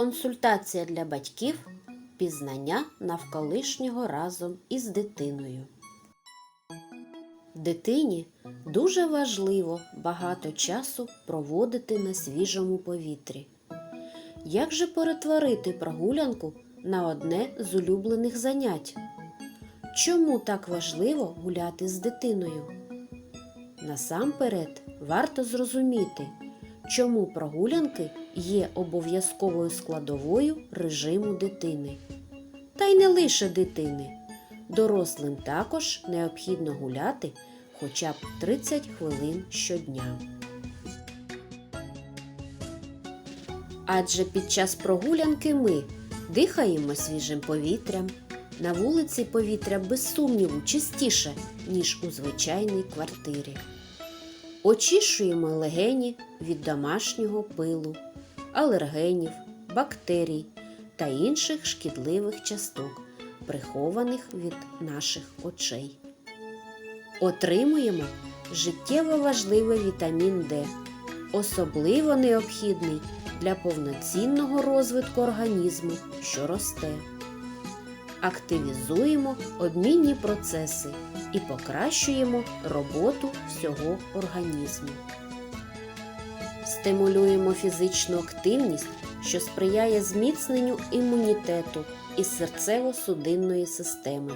Консультація для батьків пізнання навколишнього разом із дитиною. Дитині дуже важливо багато часу проводити на свіжому повітрі. Як же перетворити прогулянку на одне з улюблених занять? Чому так важливо гуляти з дитиною? Насамперед варто зрозуміти, чому прогулянки є обов'язковою складовою режиму дитини. Та й не лише дитини. Дорослим також необхідно гуляти хоча б 30 хвилин щодня. Адже під час прогулянки ми дихаємо свіжим повітрям. На вулиці повітря без сумніву чистіше, ніж у звичайній квартирі. Очищуємо легені від домашнього пилу, алергенів, бактерій та інших шкідливих часток, прихованих від наших очей. Отримуємо життєво важливий вітамін Д, особливо необхідний для повноцінного розвитку організму, що росте. Активізуємо обмінні процеси і покращуємо роботу всього організму. Стимулюємо фізичну активність, що сприяє зміцненню імунітету і серцево-судинної системи.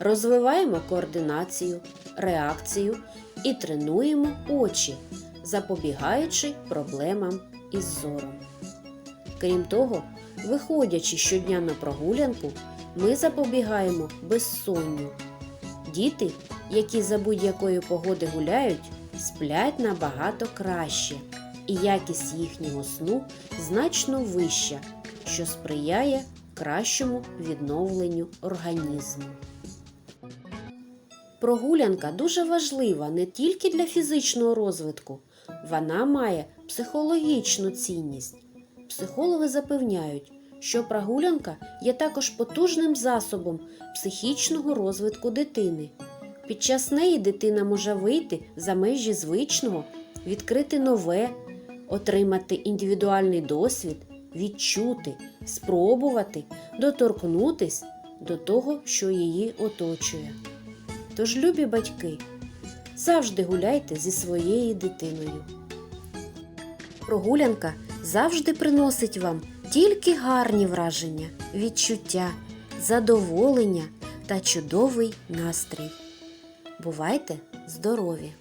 Розвиваємо координацію, реакцію і тренуємо очі, запобігаючи проблемам із зором. Крім того, виходячи щодня на прогулянку, ми запобігаємо безсонню. Діти, які за будь-якої погоди гуляють, сплять набагато краще, і якість їхнього сну значно вища, що сприяє кращому відновленню організму. Прогулянка дуже важлива не тільки для фізичного розвитку, вона має психологічну цінність. Психологи запевняють, що прогулянка є також потужним засобом психічного розвитку дитини. Під час неї дитина може вийти за межі звичного, відкрити нове, отримати індивідуальний досвід, відчути, спробувати, доторкнутись до того, що її оточує. Тож, любі батьки, завжди гуляйте зі своєю дитиною. Прогулянка завжди приносить вам тільки гарні враження, відчуття, задоволення та чудовий настрій. Бувайте здорові!